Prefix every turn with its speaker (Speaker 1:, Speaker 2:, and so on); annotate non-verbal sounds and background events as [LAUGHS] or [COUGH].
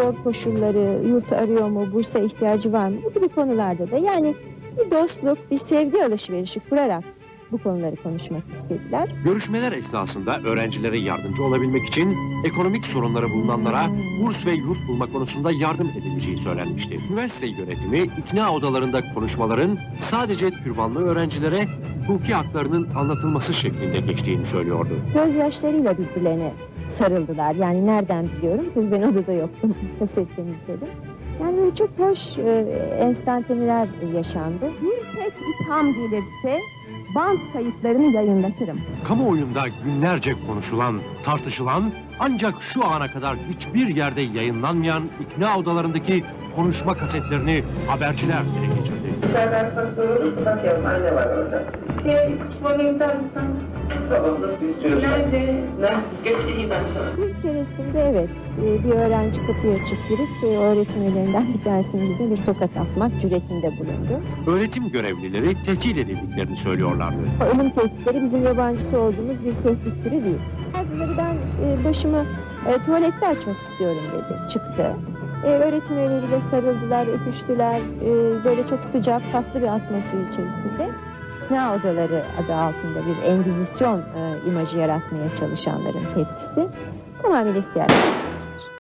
Speaker 1: zor koşulları, yurt arıyor mu, bursa ihtiyacı var mı? Bu gibi konularda da yani bir dostluk, bir sevgi alışverişi kurarak bu konuları konuşmak istediler.
Speaker 2: Görüşmeler esnasında öğrencilere yardımcı olabilmek için ekonomik sorunları bulunanlara burs ve yurt bulma konusunda yardım edileceği söylenmişti. Üniversite yönetimi ikna odalarında konuşmaların sadece türbanlı öğrencilere hukuki haklarının anlatılması şeklinde geçtiğini söylüyordu.
Speaker 1: Gözyaşlarıyla birbirlerine sarıldılar. Yani nereden biliyorum? Çünkü ben odada yoktum. [LAUGHS] Kasetten izledim. Yani böyle çok hoş e, enstantaneler yaşandı.
Speaker 3: Bir tek itham gelirse band kayıtlarını yayınlatırım.
Speaker 2: Kamuoyunda günlerce konuşulan, tartışılan ancak şu ana kadar hiçbir yerde yayınlanmayan ikna odalarındaki konuşma kasetlerini haberciler ele geçirdi.
Speaker 4: Yavrum anne var orada. Şey, bana gider misin? Nerede? Göstereyim ben sana.
Speaker 1: Bir keresinde evet e, bir öğrenci kapıya açıp girip e, öğretim üyelerinden bir tanesinin yüzüne bir tokat atmak cüretinde bulundu.
Speaker 2: Öğretim görevlileri tehdit edildiklerini söylüyorlardı.
Speaker 1: Ölüm tehditleri bizim yabancısı olduğumuz bir tehdit türü değil. Bazıları ben e, başımı e, tuvalette açmak istiyorum dedi. Çıktı. E, öğretim üyeleriyle sarıldılar, öpüştüler. E, böyle çok sıcak, tatlı bir atmosfer içerisinde. İkna odaları adı altında bir engizisyon e, imajı yaratmaya çalışanların tepkisi tamamıyla siyasi.